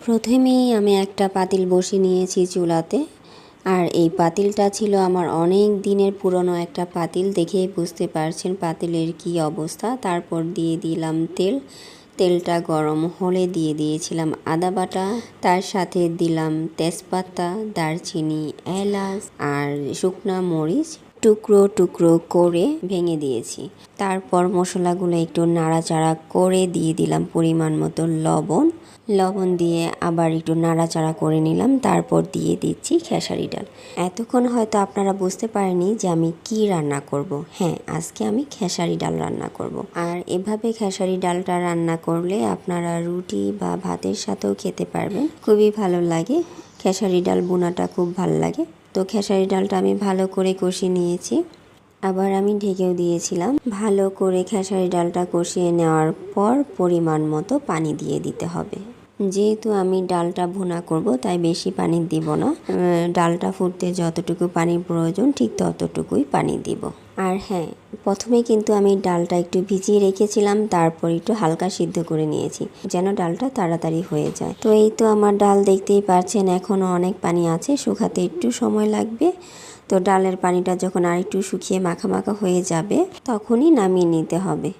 প্রথমেই আমি একটা পাতিল বসে নিয়েছি চুলাতে, আর এই পাতিলটা ছিল আমার অনেক দিনের পুরনো একটা পাতিল, দেখেই বুঝতে পারছেন পাতিলের কি অবস্থা। তারপর দিয়ে দিলাম তেল, তেলটা গরম হলে দিয়ে দিয়েছিলাম আদা বাটা, তার সাথে দিলাম তেজপাতা, দারচিনি, এলাচ আর শুকনা মরিচ। টুকরো টুকরো করে ভেঙে দিয়েছি। তারপর মশলাগুলো একটু নাড়াচাড়া করে দিয়ে দিলাম পরিমাণ মতো লবণ। লবণ দিয়ে আবার একটু নাড়াচাড়া করে নিলাম, তারপর দিয়ে দিচ্ছি খেসারি ডাল। এতক্ষণ হয়তো আপনারা বুঝতে পারেনি যে আমি কি রান্না করব। হ্যাঁ আজকে আমি খেসারি ডাল রান্না করব। আর এভাবে খেসারি ডালটা রান্না করলে আপনারা রুটি বা ভাতের সাথেও খেতে পারবেন। খুবই ভালো লাগে। খেসারি ডাল বোনাটা খুব ভালো লাগে। তো খেসারি ডালটা আমি ভালো করে কষিয়ে নিয়েছি। আবার আমি ঢেকেও দিয়েছিলাম। ভালো করে খেসারি ডালটা কষিয়ে নেওয়ার পর পরিমাণ মতো পানি দিয়ে দিতে হবে। যেহেতু আমি ডালটা ভুনা করব, তাই বেশি পানি দিব না। ডালটা ফুটতে যতটুকু পানির প্রয়োজন, ঠিক ততটুকুই পানি দিব। আর হ্যাঁ প্রথমে কিন্তু আমি ডালটা একটু ভিজিয়ে রেখেছিলাম, তারপর একটু হালকা সিদ্ধ করে নিয়েছি, যেন ডালটা তাড়াতাড়ি হয়ে যায়। তো এই তো আমার ডাল দেখতেই পারছেন এখনও অনেক পানি আছে, শুকাতে একটু সময় লাগবে। তো ডালের পানিটা যখন আর একটু শুকিয়ে মাখা মাখা হয়ে যাবে, তখনই নামিয়ে নিতে হবে।